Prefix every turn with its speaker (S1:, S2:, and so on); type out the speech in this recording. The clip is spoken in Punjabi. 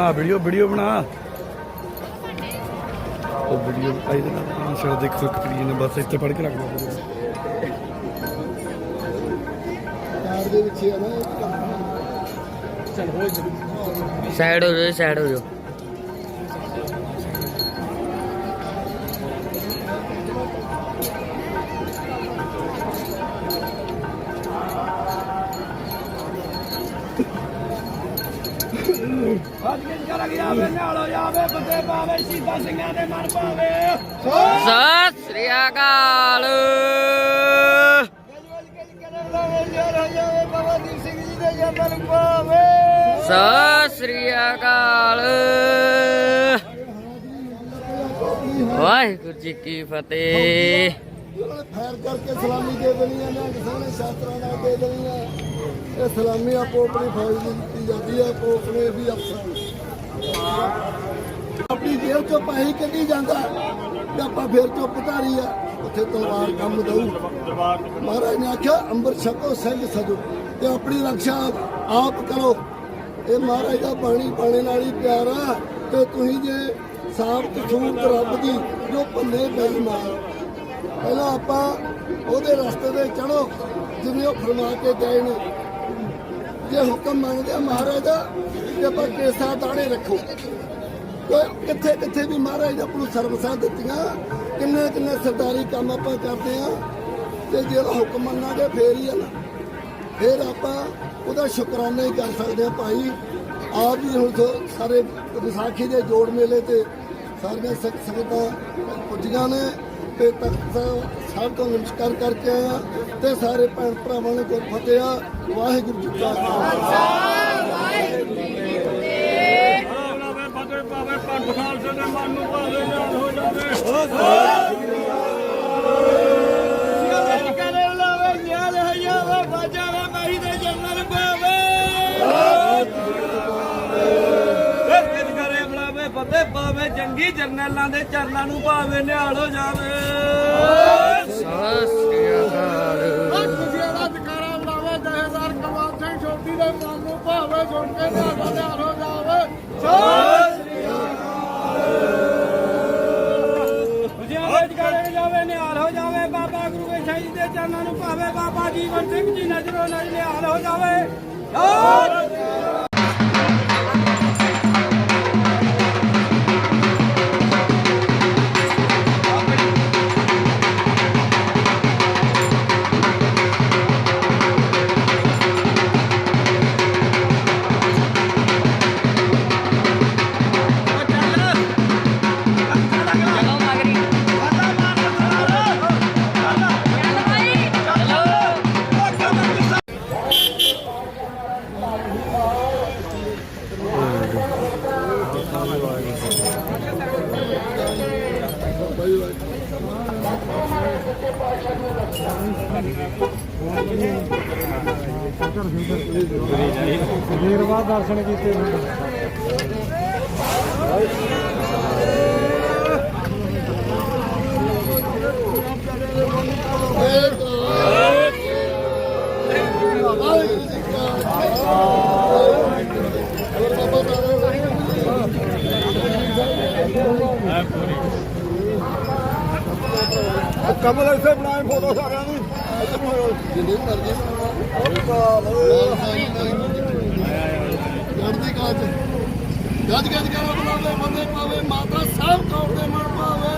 S1: ਆ ਵੀਡੀਓ ਵੀਡੀਓ ਬਣਾ। ਉਹ ਵੀਡੀਓ ਆਈ ਦੇ ਨਾਲ ਸ਼ਾਇਦ ਦੇਖੋ ਕਰੀ ਨੇ ਬਸ ਇੱਥੇ ਪੜ ਕੇ ਰੱਖ
S2: ਦੇ ਵਿੱਚ ਹੀ ਆ ਨਾ ਚਲ ਹੋ
S3: ਸਾਈਡ ਹੋ ਜਾਓ ਸਾਈਡ ਹੋ ਜਾਓ।
S1: ਅੱਜ ਕਿੰਨ ਕਰ ਗਿਆ ਵੇ ਨਾਲੋ ਜਾਵੇ ਬੰਦੇ ਪਾਵੇ ਸੀਤਾ ਸਿੰਘਾਂ ਦੇ ਮਨ ਪਾਵੇ
S3: ਸਤਿ ਸ੍ਰੀ ਅਕਾਲ। ਸਤਿ ਸ੍ਰੀ ਅਕਾਲ। ਵਾਹਿਗੁਰੂ ਜੀ ਕੀ ਫਤਿਹ।
S2: ਫੈਰ ਕਰਕੇ ਸਲਾਮੀ ਦੇ ਦੇਣੀ ਆ ਨਾ ਕਿਸਾਨੇ ਸ਼ਾਸਤਰਾਂ ਨਾਲ ਦੇ ਦੇਣੀ ਆ। ਇਹ ਸਲਾਮੀ ਆਪੋ ਆਪਣੀ ਫੌਜ ਨੂੰ ਦਿੱਤੀ ਜਾਂਦੀ ਹੈ, ਆਪੋ ਆਪਣੇ ਵੀ ਅਫਸਰਾਂ ਆਪਣੀ ਜੇਬ ਚੋਂ ਪੈਸੇ ਕੱਢੀ ਜਾਂਦਾ ਤੇ ਆਪਾਂ ਫਿਰ ਚੁੱਪ ਧਾਰੀ ਆ, ਉੱਥੇ ਤਲਵਾਰ ਕੰਮ ਦਊ। ਮਹਾਰਾਜ ਨੇ ਆਖਿਆ, ਅੰਬਰ ਛਕੋ ਸਿੰਘ ਸਜੋ ਤੇ ਆਪਣੀ ਰਕਸ਼ਾ ਆਪ ਕਰੋ। ਇਹ ਮਹਾਰਾਜ ਦਾ ਬਾਣੀ ਬਾਣੇ ਨਾਲ ਹੀ ਪਿਆਰ ਤੇ ਤੁਸੀਂ ਜੇ ਸਾਫ਼ ਸੂਰਤ ਰੱਬ ਦੀ ਜੋ ਭੰਨੇ ਮਾਰ। ਪਹਿਲਾਂ ਆਪਾਂ ਉਹਦੇ ਰਸਤੇ ਤੇ ਚੜੋ ਜਿਵੇਂ ਉਹ ਫਰਮਾ ਕੇ ਗਏ ਨੇ। ਜੇ ਹੁਕਮ ਮੰਗਦੇ ਆ ਮਹਾਰਾਜ ਦਾ, ਤੇ ਆਪਾਂ ਕੇਸਾ ਦਾਣੇ ਰੱਖੋ। ਕਿੱਥੇ ਕਿੱਥੇ ਵੀ ਮਹਾਰਾਜ ਨੇ ਆਪਾਂ ਨੂੰ ਸਰਵਿਸਾਂ ਦਿੱਤੀਆਂ, ਕਿੰਨੇ ਕਿੰਨੇ ਸਰਦਾਰੀ ਕੰਮ ਆਪਾਂ ਕਰਦੇ ਆ, ਤੇ ਜੇ ਹੁਕਮ ਮੰਨਾਂਗੇ, ਫੇਰ ਹੀ ਆ ਨਾ। ਫੇਰ ਆਪਾਂ ਉਹਦਾ ਸ਼ੁਕਰਾਨਾ ਹੀ ਕਰ ਸਕਦੇ ਆ ਭਾਈ। ਆਪ ਵੀ ਹੁਣ ਸਾਰੇ ਵਿਸਾਖੀ ਦੇ ਜੋੜ ਮੇਲੇ ਤੇ ਸਾਰੀਆਂ ਸਿੱਖ ਸੰਗਤਾਂ ਪੁੱਜੀਆਂ ਨੇ, ਤੇ ਤਖਤ ਸਾਹਿਬ ਤੋਂ ਨਮਸਕਾਰ ਕਰਕੇ ਆਇਆ ਤੇ ਸਾਰੇ ਭੈਣ ਭਰਾਵਾਂ ਨੂੰ ਗੁਰ ਫਤਿਹ ਆ ਵਾਹਿਗੁਰੂ ਜੀ ਕਾ ਖਾਲਸਾ।
S1: ਲਾਵੇ ਬੰਦੇ ਪਾਵੇ ਪੰਜ ਖਾਲਸੇ ਦੇ ਮਨ ਨੂੰ ਭਾਵੇ ਨਾਲ ਹੋ ਜਾਵੇ ਹੋ ਜਾਵੇ ਪਾਵੇ ਜੰਗੀ ਜਰਨੈਲਾਂ ਦੇ ਚਰਨਾਂ ਨੂੰ ਭਾਵੇ ਨਿਹਾਲ ਹੋ ਜਾਵੇ
S3: ਸਤਿ ਸ੍ਰੀ ਅਕਾਲ।
S2: ਦੇ ਮਨ ਨੂੰ ਭਾਵੇ ਸੁਣ ਕੇ ਨਿਆਲਾ ਨਿਹਾਲ ਹੋ ਜਾਵੇ।
S1: ਜਿਆਵੇ ਕਰੇ ਜਾਵੇ ਨਿਹਾਲ ਹੋ ਜਾਵੇ, ਬਾਬਾ ਗੁਰੂ ਗੋਬਿੰਦ ਸਿੰਘ ਜੀ ਦੇ ਚਰਨਾਂ ਨੂੰ ਭਾਵੇ ਬਾਬਾ ਜੀਵਨ ਸਿੰਘ ਜੀ ਨਜ਼ਰੋਂ ਨਜ਼ਰ ਨਿਹਾਲ ਹੋ ਜਾਵੇ।
S4: ਵੀਰਵਾਰ ਦਰਸ਼ਨ ਕੀਤੇ ਕਮਲ ਇੱਥੇ ਬਣਾਏ ਫੋਟੋ ਸਾਰਿਆਂ ਦੀ।
S2: ਇੱਧਰ ਨੂੰ ਆਇਓ ਜਿੰਨੇ ਮਰਜ਼ੀ ਚੜ੍ਹਦੀ ਕਲਾ ਚ? ਗੱਜ ਗੱਜ ਕਰੋ ਬੁਲਾਉਂਦੇ ਬੰਦੇ ਪਾਵੇ ਮਾਤਾ ਸਾਹਿਬ ਕੌਰ ਦੇ ਮਨ ਪਾਵੇ।